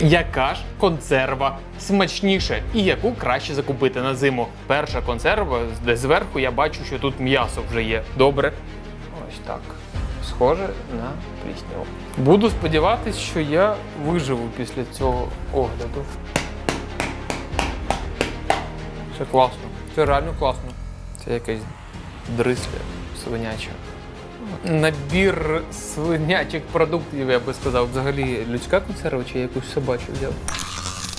Яка ж консерва смачніша і яку краще закупити на зиму? Перша консерва, де зверху я бачу, що тут м'ясо вже є. Добре. Ось так. Схоже на плісняву. Буду сподіватись, що я виживу після цього огляду. Це класно. Це реально класно. Це якась дрисля свиняча. Набір свинячих продуктів, я би сказав, взагалі людська консерва чи якусь собачу взяв.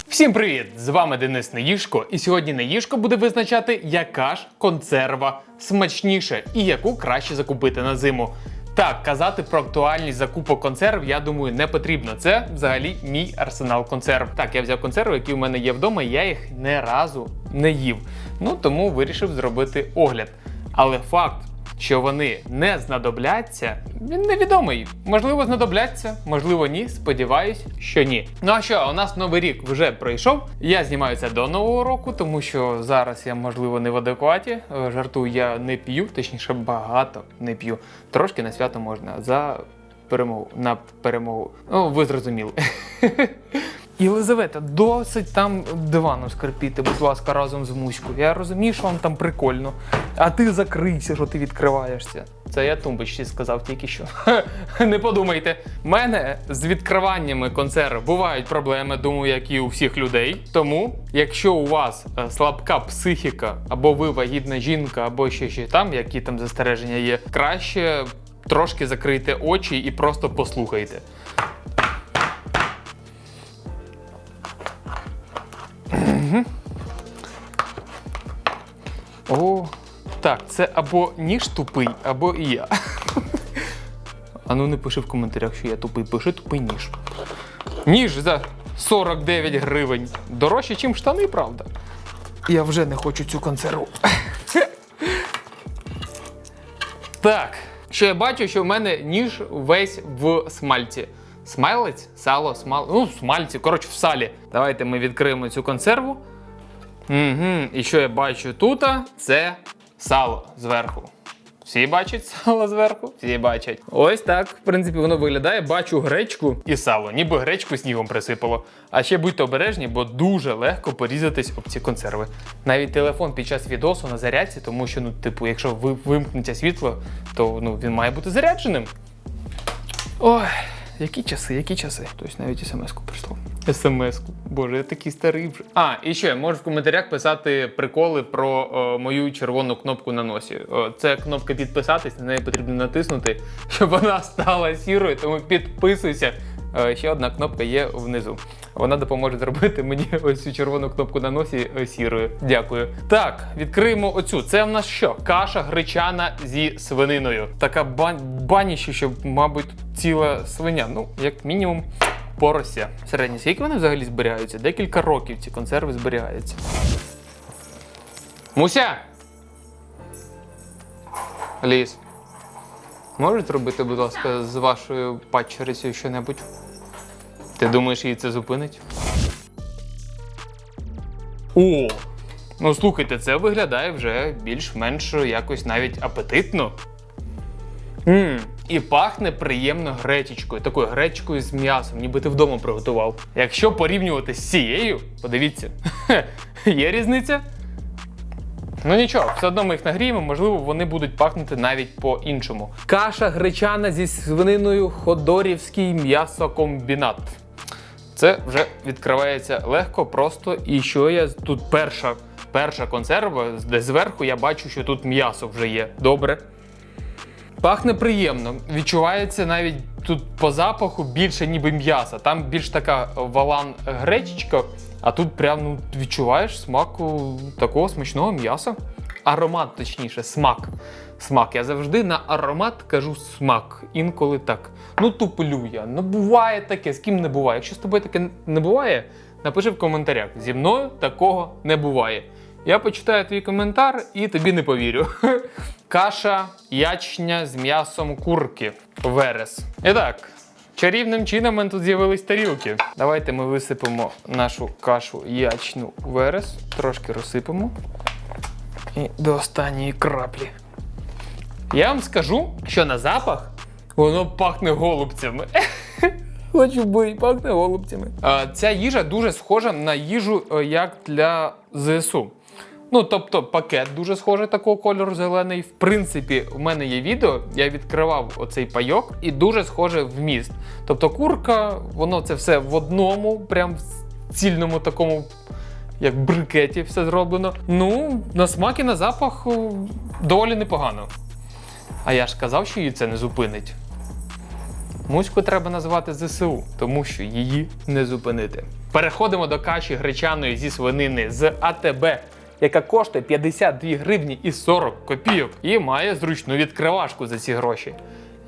Всім привіт! З вами Денис Неїшко, і сьогодні Неїшко буде визначати, яка ж консерва смачніша і яку краще закупити на зиму. Так, казати про актуальність закупок консерв, я думаю, не потрібно. Це взагалі мій арсенал консерв. Так, я взяв консерви, які в мене є вдома, і я їх не разу не їв. Ну тому вирішив зробити огляд. Але факт, що вони не знадобляться, він невідомий. Можливо, знадобляться, можливо, ні. Сподіваюсь, що ні. Ну а що, у нас новий рік вже пройшов. Я знімаю це до нового року, тому що зараз я, можливо, не в адекваті. Е, Жартую, я не п'ю, точніше, багато не п'ю. Трошки на свято можна за перемогу на перемогу. Ну, ви зрозуміли. Єлизавета, досить там диваном скрипіти, будь ласка, разом з муською. Я розумію, що вам там прикольно. А ти закрийся, що ти відкриваєшся. Це я тумбочці сказав тільки що. Не подумайте, в мене з відкриваннями консерв бувають проблеми, думаю, як і у всіх людей. Тому, якщо у вас е, слабка психіка, або ви вагітна жінка, або ще ще там, які там застереження є, краще трошки закрийте очі і просто послухайте. О, так, це або ніж тупий, або і я. А ну не пиши в коментарях, що я тупий, пиши тупий ніж. Ніж за 49 гривень. Дорожче, ніж штани, правда. Я вже не хочу цю консерву. Так, що я бачу, що в мене ніж весь в смальці. Смайлець? Сало, смал. Ну, смальці, коротше, в салі. Давайте ми відкриємо цю консерву. Угу. І що я бачу тут? Це сало зверху. Всі бачать сало зверху? Всі бачать. Ось так, в принципі, воно виглядає. Бачу гречку і сало, ніби гречку снігом присипало. А ще будьте обережні, бо дуже легко порізатись об ці консерви. Навіть телефон під час відосу на зарядці, тому що, ну, типу, якщо ви вимкнеться світло, то ну, він має бути зарядженим. Ой, які часи, які часи. Хтось навіть смс-ку прийшло. СМС-ку. Боже, я такий старий вже. А, і ще можеш в коментарях писати приколи про о, мою червону кнопку на носі. О, це кнопка підписатись, на неї потрібно натиснути, щоб вона стала сірою, тому підписуйся. Е, Ще одна кнопка є внизу. Вона допоможе зробити мені ось цю червону кнопку на носі е, сірою. Дякую. Так, відкриємо оцю. Це в нас що? Каша гречана зі свининою. Така бан... баніще, що, мабуть, ціла свиня. Ну, як мінімум, порося. Середні, скільки вони взагалі зберігаються? Декілька років ці консерви зберігаються. Муся! Ліс. Можете зробити, будь ласка, з вашою падчерицею що-небудь? Ти думаєш, її це зупинить? О! Ну слухайте, це виглядає вже більш-менш якось навіть апетитно. Мм, і пахне приємно гречечкою, такою гречкою з м'ясом, ніби ти вдома приготував. Якщо порівнювати з цією, подивіться, є різниця? Ну нічого, все одно ми їх нагріємо, можливо, вони будуть пахнути навіть по-іншому. Каша гречана зі свининою Ходорівський м'ясокомбінат. Це вже відкривається легко, просто. І що я тут перша, перша консерва, де зверху я бачу, що тут м'ясо вже є. Добре. Пахне приємно. Відчувається навіть тут по запаху більше ніби м'яса. Там більш така валан гречечка, а тут прям ну, відчуваєш смак у, такого смачного м'яса. Аромат, точніше, смак. Смак. Я завжди на аромат кажу смак. Інколи так. Ну, туплю я. Ну буває таке, з ким не буває. Якщо з тобою таке не буває, напиши в коментарях. Зі мною такого не буває. Я почитаю твій коментар і тобі не повірю. Каша ячня з м'ясом курки. Верес. І так, чарівним чином тут з'явились тарілки. Давайте ми висипемо нашу кашу ячну верес, трошки розсипемо. І до останньої краплі. Я вам скажу, що на запах воно пахне голубцями. Хочу бий, пахне голубцями. Ця їжа дуже схожа на їжу е, як для ЗСУ. Ну, тобто пакет дуже схожий такого кольору зелений. В принципі, в мене є відео, я відкривав оцей пайок і дуже схоже в міст. Тобто курка, воно це все в одному, прям в цільному такому, як в брикеті, все зроблено. Ну, на смак і на запах доволі непогано. А я ж казав, що її це не зупинить. Муську треба назвати ЗСУ, тому що її не зупинити. Переходимо до каші гречаної зі свинини з АТБ, яка коштує 52 гривні і 40 копійок і має зручну відкривашку за ці гроші.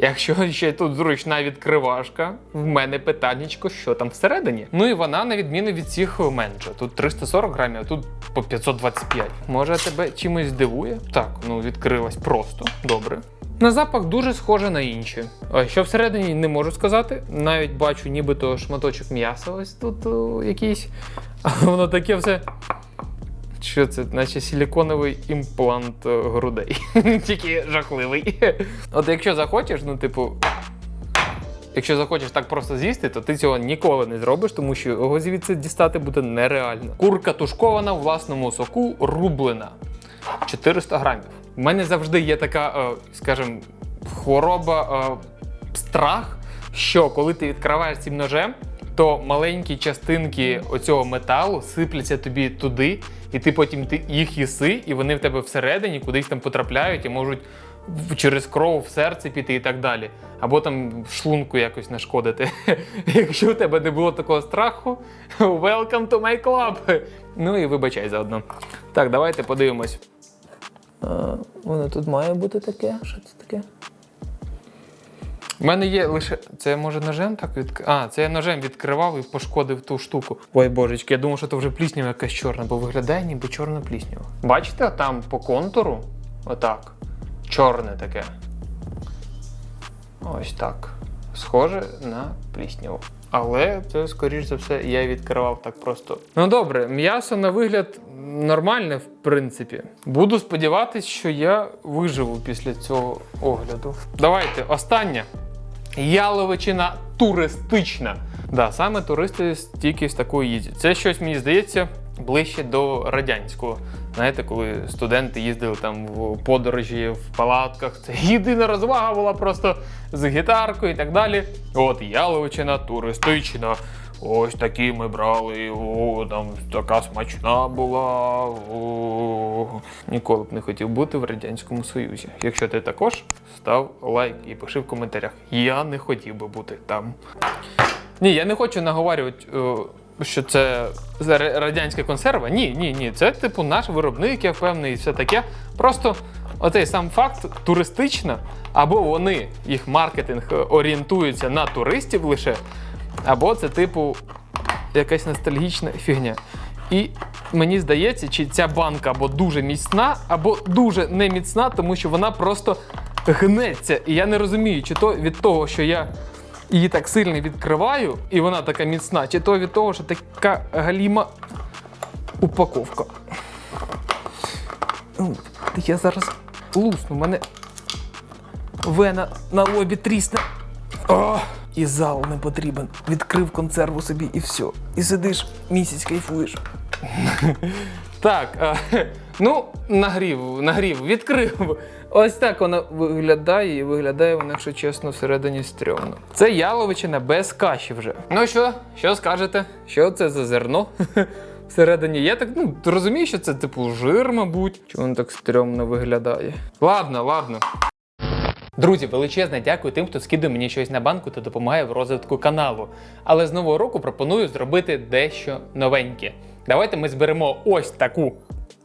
Якщо ще тут зручна відкривашка, в мене питаннячко, що там всередині. Ну і вона, на відміну від всіх, менша. Тут 340 грамів, а тут по 525. Може тебе чимось здивує? Так, ну відкрилась просто. Добре. На запах дуже схоже на інші. Що всередині не можу сказати. Навіть бачу, нібито шматочок м'яса ось тут о, якийсь. А воно таке все. Що це, наче силіконовий імплант е, грудей. Тільки жахливий. От якщо захочеш, ну, типу. Якщо захочеш так просто з'їсти, то ти цього ніколи не зробиш, тому що його звідси дістати буде нереально. Курка тушкована в власному соку, рублена. 400 грамів. У мене завжди є така, е, скажімо, хвороба, е, страх, що коли ти відкриваєш цим ножем, то маленькі частинки оцього металу сипляться тобі туди, і ти потім ти їх їси, і вони в тебе всередині кудись там потрапляють і можуть через кров в серце піти і так далі. Або там шлунку якось нашкодити. Якщо у тебе не було такого страху, welcome to my club. Ну і вибачай заодно. Так, давайте подивимось. Воно тут має бути таке. Що це таке? У мене є лише. Це може ножем так відк... А, це я ножем відкривав і пошкодив ту штуку. Ой, божечки, я думав, що це вже пліснява якась чорна, бо виглядає ніби чорна пліснява. Бачите, там по контуру, отак. Чорне таке. Ось так. Схоже на плісняву. Але це, скоріш за все, я відкривав так просто. Ну добре, м'ясо на вигляд нормальне, в принципі. Буду сподіватись, що я виживу після цього огляду. Давайте, останнє. Яловичина туристична. Да, саме туристи тільки з такою їздять. Це щось, мені здається, ближче до радянського. Знаєте, коли студенти їздили там в подорожі в палатках, це єдина розвага була просто з гітаркою і так далі. От яловичина туристична. Ось такі ми брали, о, там така смачна була. О. Ніколи б не хотів бути в Радянському Союзі. Якщо ти також, став лайк і пиши в коментарях. Я не хотів би бути там. Ні, я не хочу наговорювати, е, що це радянська консерва. Ні, ні, ні. Це типу наш виробник, я впевнений, і все таке. Просто оцей сам факт туристична, або вони, їх маркетинг е, орієнтується на туристів лише, або це, типу, якась ностальгічна фігня. І мені здається, чи ця банка або дуже міцна, або дуже не міцна, тому що вона просто гнеться. І я не розумію, чи то від того, що я її так сильно відкриваю, і вона така міцна, чи то від того, що така галіма упаковка. Ну, Я зараз лусну, мене вена на лобі трісне. О, і зал не потрібен. Відкрив консерву собі і все. І сидиш місяць кайфуєш. Так, ну, нагрів, нагрів, відкрив. Ось так вона виглядає, і виглядає вона, якщо чесно, всередині стрьомно. Це яловичина без каші вже. Ну що, що скажете? Що це за зерно? Всередині я так ну, розумію, що це типу жир, мабуть. Чому воно так стрьомно виглядає? Ладно, ладно. Друзі, величезне дякую тим, хто скидує мені щось на банку та допомагає в розвитку каналу. Але з нового року пропоную зробити дещо новеньке. Давайте ми зберемо ось таку.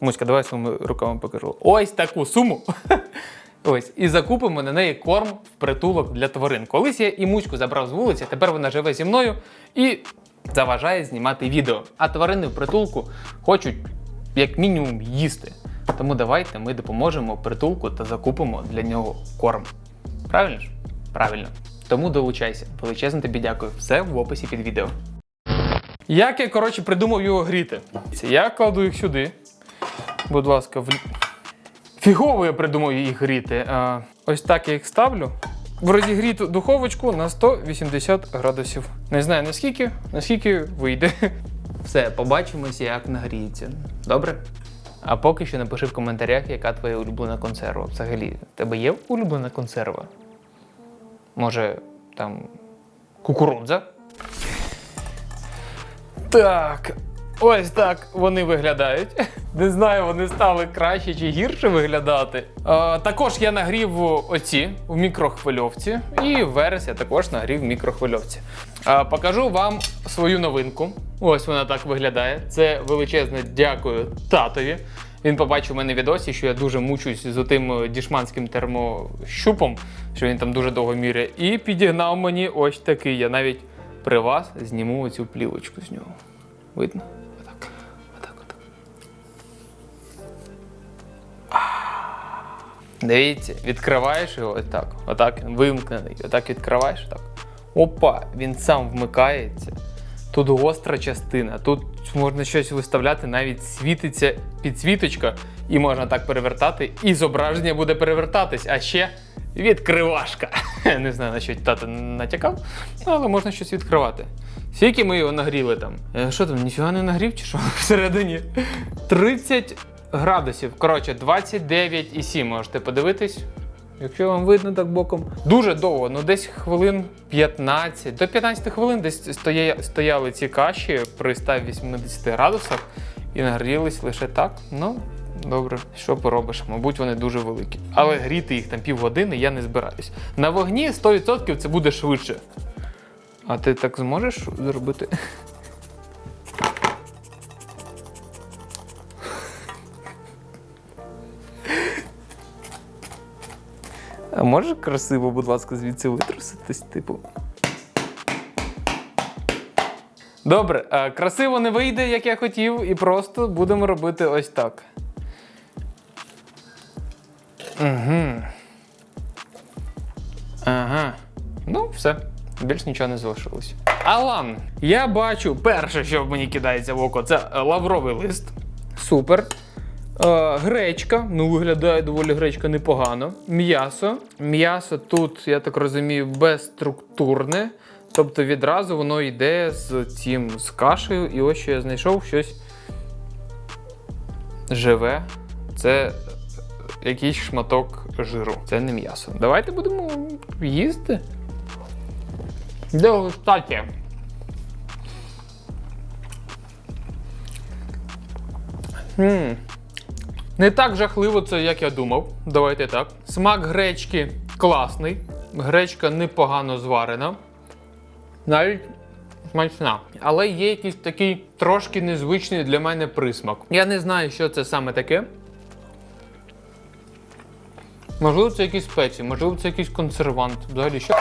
Муська, давай своїми руками покажу. Ось таку суму. Ось, і закупимо на неї корм в притулок для тварин. Колись я і муську забрав з вулиці, тепер вона живе зі мною і заважає знімати відео. А тварини в притулку хочуть як мінімум їсти. Тому давайте ми допоможемо притулку та закупимо для нього корм. Правильно ж? Правильно. Тому долучайся. Величезно тобі дякую. Все в описі під відео. Як я, коротше, придумав його гріти? Я кладу їх сюди. Будь ласка, в... фігово я придумав їх гріти. А, ось так я їх ставлю. в розігріту духовочку на 180 градусів. Не знаю наскільки, наскільки вийде. Все, побачимося, як нагріється. Добре? А поки що напиши в коментарях, яка твоя улюблена консерва. Взагалі, в тебе є улюблена консерва? Може, там кукурудза? Так. Ось так вони виглядають. Не знаю, вони стали краще чи гірше виглядати. А, також я нагрів оці в мікрохвильовці, і верес я також нагрів в мікрохвильовці. А, покажу вам свою новинку. Ось вона так виглядає. Це величезне дякую татові. Він побачив у мене відосі, що я дуже мучусь з тим дішманським термощупом, що він там дуже довго міряє, і підігнав мені ось такий. Я навіть при вас зніму оцю плівочку з нього. Видно? Отак. Отак, отак. Дивіться, відкриваєш його ось так. Отак він вимкнений. Отак відкриваєш так. Опа, він сам вмикається. Тут гостра частина, тут можна щось виставляти, навіть світиться підсвіточка, і можна так перевертати, і зображення буде перевертатись. А ще відкривашка. Не знаю, на що тато натякав, але можна щось відкривати. Скільки ми його нагріли там? Е, Що там, ніфіга не нагрів чи що всередині? 30 градусів. Коротше, 29,7 можете подивитись. Якщо вам видно так боком. Дуже довго, ну десь хвилин 15. До 15 хвилин десь стоя- стояли ці каші при 180 градусах і нагрілись лише так. Ну, добре, що поробиш? Мабуть, вони дуже великі. Але гріти їх там півгодини я не збираюсь. На вогні 100% це буде швидше. А ти так зможеш зробити? А можеш красиво, будь ласка, звідси витруситись, типу. Добре, е, красиво не вийде, як я хотів, і просто будемо робити ось так. Угу. Ага. Ну, все. Більш нічого не залишилось. Алан, я бачу, перше, що мені кидається в око, це е, лавровий лист. Супер. Е, гречка, ну виглядає доволі гречка непогано. М'ясо. М'ясо тут, я так розумію, безструктурне. Тобто відразу воно йде з цим з кашею. І ось що я знайшов щось живе. Це якийсь шматок жиру. Це не м'ясо. Давайте будемо їсти. Дегустація. Ммм. Не так жахливо це, як я думав. Давайте так. Смак гречки класний. Гречка непогано зварена. Навіть смачна. Але є якийсь такий трошки незвичний для мене присмак. Я не знаю, що це саме таке. Можливо, це якісь спеції, можливо, це якийсь консервант. Взагалі, що?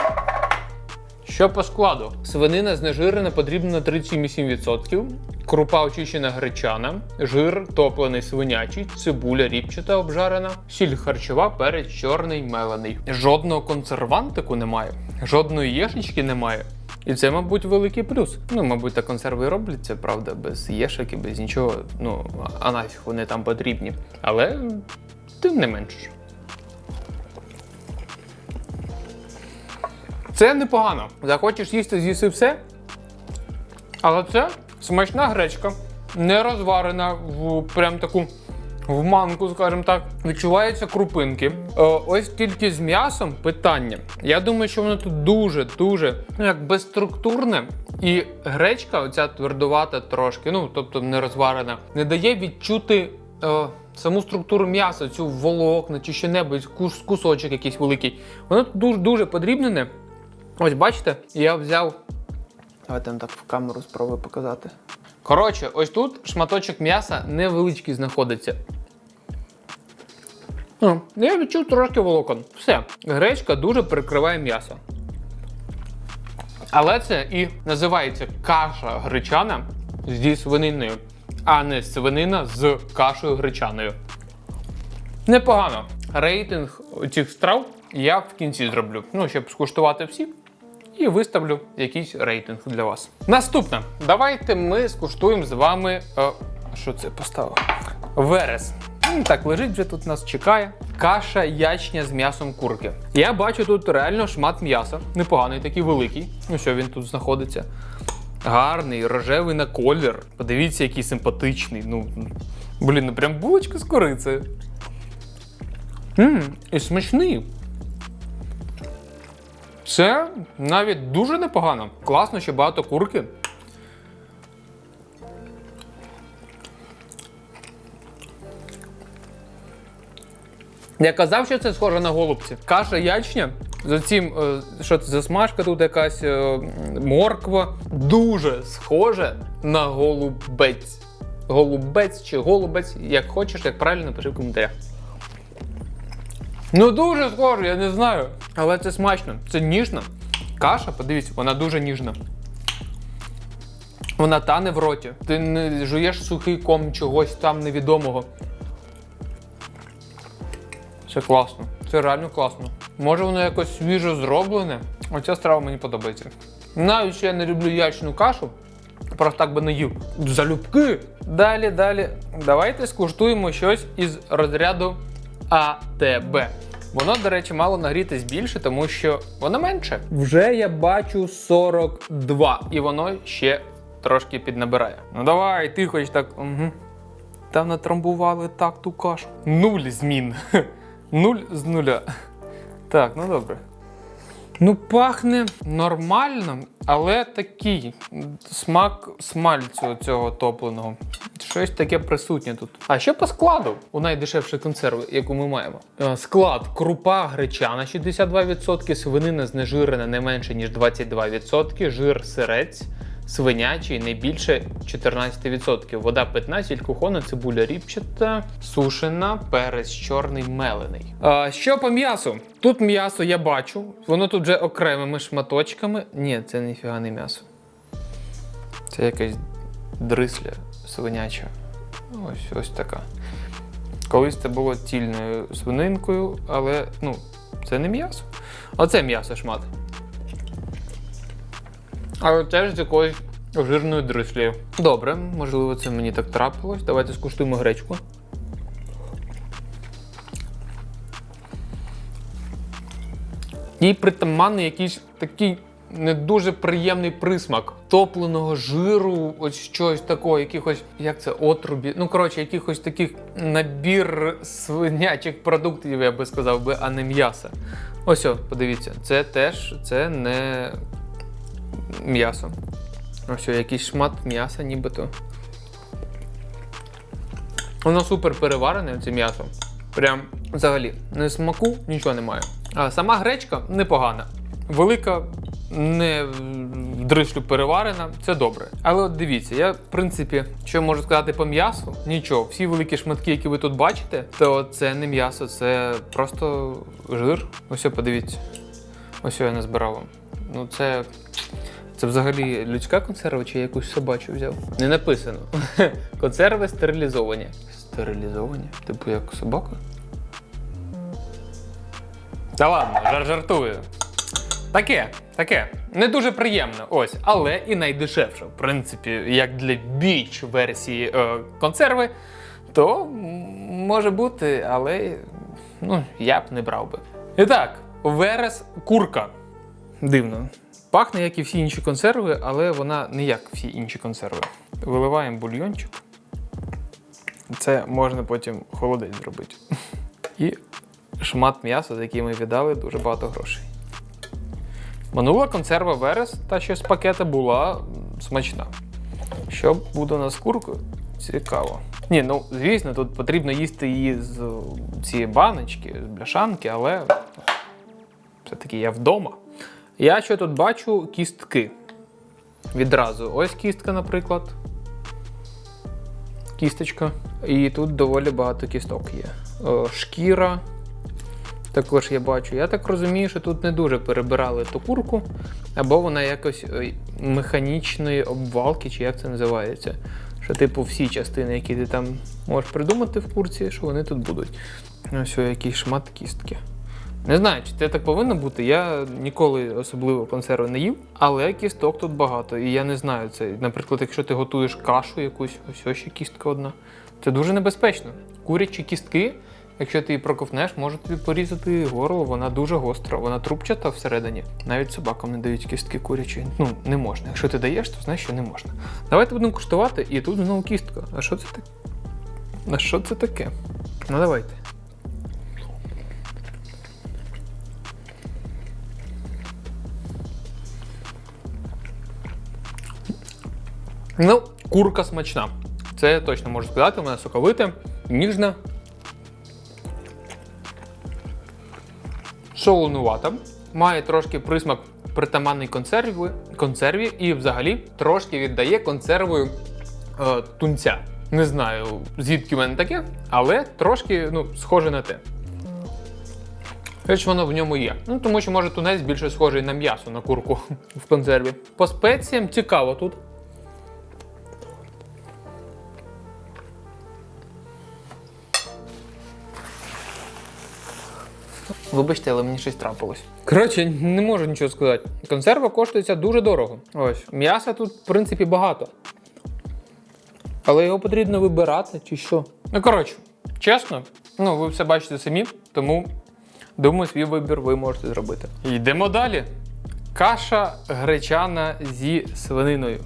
Що по складу? Свинина знежирена потрібна на 37,7%, крупа очищена гречана, жир топлений свинячий, цибуля ріпчата обжарена, сіль харчова, перець чорний мелений. Жодного консервантику немає, жодної єшечки немає. І це, мабуть, великий плюс. Ну, мабуть, так консерви робляться, правда, без єшок і без нічого. Ну, а нафіг вони там потрібні. Але тим не менше. Це непогано. Захочеш їсти, з'їси все. Але це смачна гречка, не розварена в прям таку в манку, скажімо так. Відчуваються крупинки. Е, ось тільки з м'ясом питання. Я думаю, що воно тут дуже-дуже ну, як безструктурне. І гречка, оця твердувата трошки, ну тобто не розварена, не дає відчути. Е, Саму структуру м'яса, цю волокна чи що-небудь, кус, кусочок якийсь великий. Воно дуже дуже подрібнене. Ось бачите, я взяв. Давайте я так в камеру спробую показати. Коротше, ось тут шматочок м'яса невеличкий знаходиться. О, я відчув трошки волокон. Все. Гречка дуже перекриває м'ясо. Але це і називається каша гречана зі свининою, а не свинина з кашею гречаною. Непогано. Рейтинг цих страв я в кінці зроблю. Ну, щоб скуштувати всі. І виставлю якийсь рейтинг для вас. Наступне. Давайте ми скуштуємо з вами. Е, що це поставив? Верес. Так, лежить вже тут нас чекає. Каша ячня з м'ясом курки. Я бачу тут реально шмат м'яса. Непоганий, такий великий. Ну що він тут знаходиться? Гарний, рожевий на колір. Подивіться, який симпатичний. Ну, блін, ну прям булочка з корицею. Мм, і смачний. Це навіть дуже непогано. Класно, що багато курки. Я казав, що це схоже на голубці. Каша ячня. За цим, е, що це засмажка тут якась е, морква. Дуже схоже на голубець. Голубець чи голубець, як хочеш, як правильно напиши в коментарях. Ну дуже схоже, я не знаю. Але це смачно, це ніжно. Каша, подивіться, вона дуже ніжна. Вона тане в роті. Ти не жуєш сухий ком чогось там невідомого. Це класно. Це реально класно. Може воно якось свіжо зроблене. Оця страва мені подобається. Навіть що я не люблю ячну кашу, просто так би не їв. Залюбки. Далі, далі. Давайте скуштуємо щось із розряду АТБ. Воно, до речі, мало нагрітись більше, тому що воно менше. Вже я бачу 42, і воно ще трошки піднабирає. Ну давай, ти хоч так. Угу. Там натрамбували так ту кашу. Нуль змін. Нуль з нуля. Так, ну добре. Ну, пахне нормально, але такий смак смальцю цього топленого. Щось таке присутнє тут. А що по складу у найдешевшої консерви, яку ми маємо? Е, Склад крупа гречана 62%, свинина знежирена не менше ніж 22%, жир сирець. Свинячий не більше 14%. Вода питна, сіль кухона, цибуля ріпчата, сушена, перець чорний мелений. А, що по м'ясу? Тут м'ясо я бачу. Воно тут вже окремими шматочками. Ні, це ніфіга не м'ясо. Це якась дрисля свиняча. Ось ось така. Колись це було цільною свининкою, але ну, це не м'ясо. Оце м'ясо шмат. Але теж з якоюсь жирною дрислею. Добре, можливо, це мені так трапилось. Давайте скуштуємо гречку. Їй притаманний якийсь такий не дуже приємний присмак топленого жиру, ось щось такого, якихось, як це, отрубі. Ну, коротше, якихось таких набір свинячих продуктів, я би сказав би, а не м'яса. Ось, о, подивіться, це теж це не м'ясо. Ось якийсь шмат м'яса, нібито. Воно супер переварене, це м'ясо. Прям взагалі не смаку, нічого немає. А сама гречка непогана. Велика, не в дрислю переварена, це добре. Але от дивіться, я в принципі, що можу сказати по м'ясу, нічого. Всі великі шматки, які ви тут бачите, то це не м'ясо, це просто жир. Ось подивіться. Ось я назбирав вам. Ну це. Це взагалі людська консерва чи я якусь собачу взяв? Не написано. Консерви стерилізовані. Стерилізовані? Типу як собака? Та ладно, жар жартую. Таке, таке. Не дуже приємно, ось, але і найдешевше. В принципі, як для біч версії е, консерви, то може бути, але ну, я б не брав би. І так, верес курка. Дивно. Пахне, як і всі інші консерви, але вона не як всі інші консерви. Виливаємо бульйончик. Це можна потім холодець зробити. І шмат м'яса, за який ми віддали дуже багато грошей. Минула консерва Верес, та що з пакета була смачна. Що буде у нас з куркою? Цікаво. Ні, ну звісно, тут потрібно їсти її з цієї баночки, з бляшанки, але все-таки я вдома. Я що тут бачу кістки. Відразу. Ось кістка, наприклад. Кісточка. І тут доволі багато кісток є. Шкіра. Також я бачу. Я так розумію, що тут не дуже перебирали ту курку, або вона якось механічної обвалки, чи як це називається. Що, типу, всі частини, які ти там можеш придумати в курці, що вони тут будуть. Ось о, якийсь шмат кістки. Не знаю, чи це так повинно бути. Я ніколи особливо консерви не їв, але кісток тут багато. І я не знаю це. Наприклад, якщо ти готуєш кашу якусь, ось ось ще кістка одна. Це дуже небезпечно. Курячі кістки Якщо ти її проковтнеш, може тобі порізати горло, вона дуже гостра, вона трубчата всередині. Навіть собакам не дають кістки курячі. Ну, не можна. Якщо ти даєш, то знаєш, що не можна. Давайте будемо куштувати, і тут знову кістка. А що це таке? А що це таке? Ну давайте. Ну, курка смачна. Це я точно можу сказати, вона соковита, ніжна. Солонувата. Має трошки присмак притаманний консерві, консерві і взагалі трошки віддає консервою е, тунця. Не знаю, звідки в мене таке, але трошки ну, схоже на те. Хоч воно в ньому є. Ну, тому що може тунець більше схожий на м'ясо, на курку в консерві. По спеціям цікаво тут. Вибачте, але мені щось трапилось. Коротше, не можу нічого сказати. Консерва коштується дуже дорого. Ось, м'яса тут, в принципі, багато. Але його потрібно вибирати чи що. Ну, коротше, чесно, ну ви все бачите самі, тому думаю, свій вибір ви можете зробити. Йдемо далі. Каша гречана зі свининою.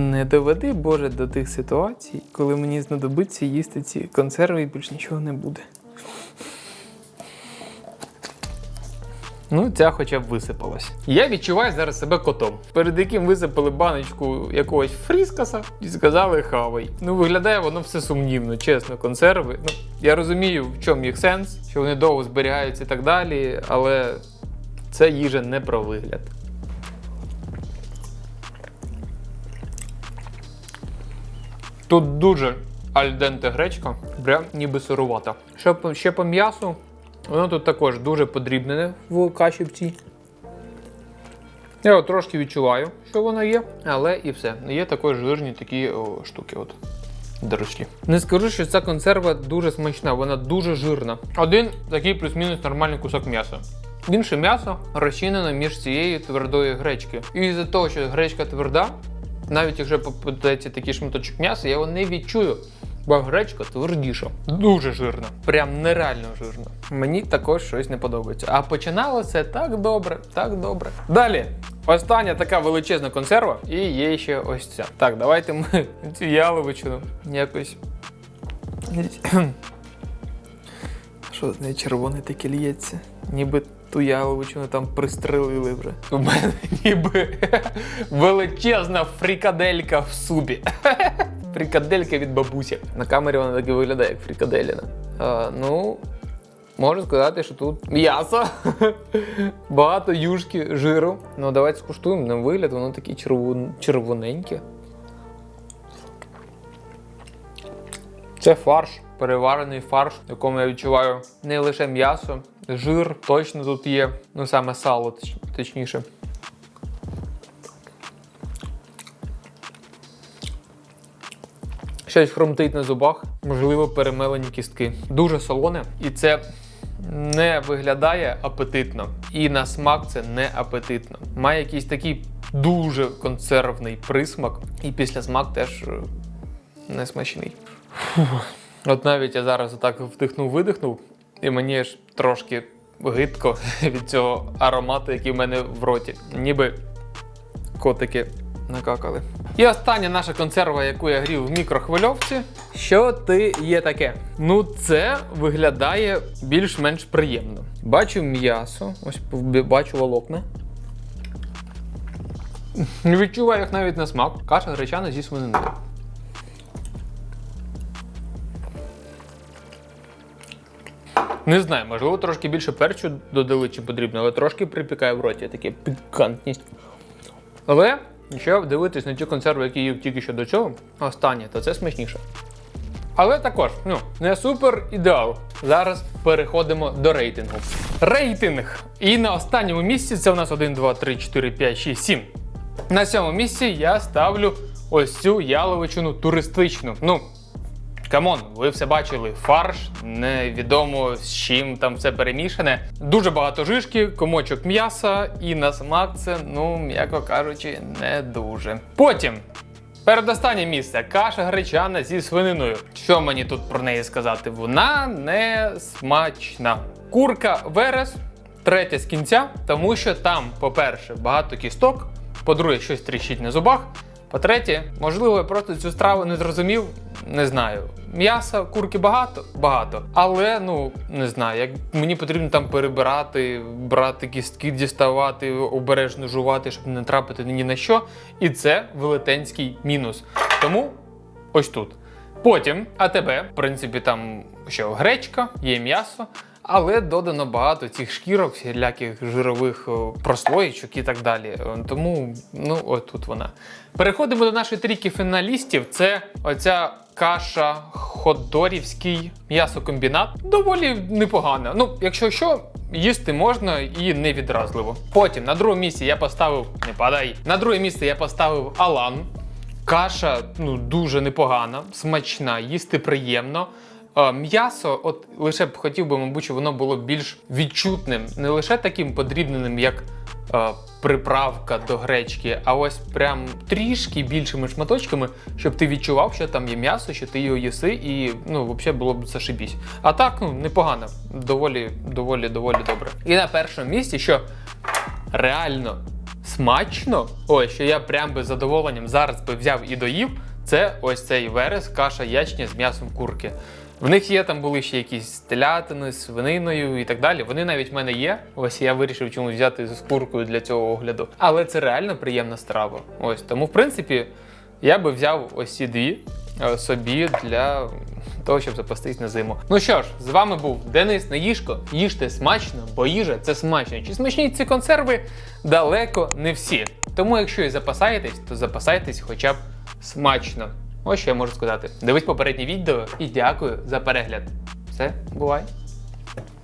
Не доведи, Боже, до тих ситуацій, коли мені знадобиться їсти ці консерви і більш нічого не буде. Ну, ця хоча б висипалась. Я відчуваю зараз себе котом, перед яким висипали баночку якогось фріскаса і сказали хавай. Ну, виглядає воно все сумнівно, чесно, консерви. Ну, я розумію, в чому їх сенс, що вони довго зберігаються і так далі, але це їжа не про вигляд. Тут дуже альденте гречка, прям ніби сирувата. Що ще по м'ясу, воно тут також дуже подрібнене в каші в цій. Я от трошки відчуваю, що воно є, але і все. Є також жирні такі о, штуки. От. Дорослі. Не скажу, що ця консерва дуже смачна, вона дуже жирна. Один такий плюс-мінус нормальний кусок м'яса. Інше м'ясо розчинено між цією твердою гречки. І з-за того, що гречка тверда, навіть якщо попадеться такий шматочок м'яса, я його не відчую. Бо гречка твердіша, дуже жирна, прям нереально жирна. Мені також щось не подобається. А починалося так добре, так добре. Далі. Остання така величезна консерва, і є ще ось ця. Так, давайте ми цю яловичину якось. Що з неї червоне таке лється? Ніби ту яловичину там пристрелили вже. У мене ніби величезна фрикаделька в супі. Фрикаделька від бабусі. На камері вона так і виглядає, як фрикаделіна. А, ну, можу сказати, що тут м'ясо, багато юшки, жиру. Ну, давайте скуштуємо. На вигляд, воно таке червон... червоненьке. Це фарш, переварений фарш, в якому я відчуваю не лише м'ясо, жир точно тут є. Ну саме сало, точніше. Щось хрумтить на зубах, можливо, перемелені кістки. Дуже солоне, і це не виглядає апетитно. І на смак це не апетитно. Має якийсь такий дуже консервний присмак, і після смак теж е, несмачний. От навіть я зараз отак вдихнув-видихнув, і мені ж трошки гидко від цього аромату, який в мене в роті. Ніби котики накакали. І остання наша консерва, яку я грів в мікрохвильовці. Що ти є таке? Ну, це виглядає більш-менш приємно. Бачу м'ясо, ось бачу волокна. Відчуваю їх навіть на смак. Каша гречана зі свининою. Не знаю, можливо, трошки більше перчу додали, чи потрібно, але трошки припікає в роті, таке пікантність. Але, якщо дивитись на ті консерви, які їв тільки що до цього, останнє, то це смачніше. Але також, ну, не супер ідеал. Зараз переходимо до рейтингу. Рейтинг! І на останньому місці це у нас 1, 2, 3, 4, 5, 6, 7. На цьому місці я ставлю ось цю яловичину туристичну. Ну, Камон, ви все бачили. Фарш, невідомо з чим там все перемішане. Дуже багато жишки, комочок м'яса, і на смак це, ну, м'яко кажучи, не дуже. Потім Передостаннє місце каша гречана зі свининою. Що мені тут про неї сказати? Вона не смачна. Курка верес, третя з кінця, тому що там, по-перше, багато кісток, по-друге, щось тріщить на зубах. По-третє, можливо, я просто цю страву не зрозумів, не знаю. М'яса, курки багато, багато. Але ну не знаю, як мені потрібно там перебирати, брати кістки, діставати, обережно жувати, щоб не трапити ні на що. І це велетенський мінус. Тому ось тут. Потім АТБ, в принципі, там що гречка, є м'ясо, але додано багато цих шкірок, всіляких жирових о, прослоєчок і так далі. Е, Тому, ну, от тут вона. Переходимо до нашої трійки фіналістів. Це оця каша ходорівський м'ясокомбінат. Доволі непогана. Ну, якщо що. Їсти можна і не відразливо. Потім на другому місці я поставив не падай. На друге місце я поставив Алан. Каша ну дуже непогана, смачна, їсти приємно. М'ясо, от лише б хотів би, мабуть, щоб воно було більш відчутним, не лише таким подрібненим, як е, приправка до гречки, а ось прям трішки більшими шматочками, щоб ти відчував, що там є м'ясо, що ти його їси, і ну, взагалі було б зашибісь. А так, ну, непогано, доволі, доволі, доволі добре. І на першому місці, що реально смачно, ось що я прям би з задоволенням зараз би взяв і доїв, це ось цей верес, каша ячня з м'ясом курки. В них є там були ще якісь телятини з свининою і так далі. Вони навіть в мене є. Ось я вирішив чомусь взяти з куркою для цього огляду. Але це реально приємна страва. Ось тому, в принципі, я би взяв ось ці дві е, собі для того, щоб запастись на зиму. Ну що ж, з вами був Денис Наїшко. Їжте смачно, бо їжа це смачно. Чи смачні ці консерви? Далеко не всі. Тому, якщо і запасаєтесь, то запасайтесь хоча б смачно. Ось що я можу сказати. Дивись попереднє відео і дякую за перегляд. Все, бувай!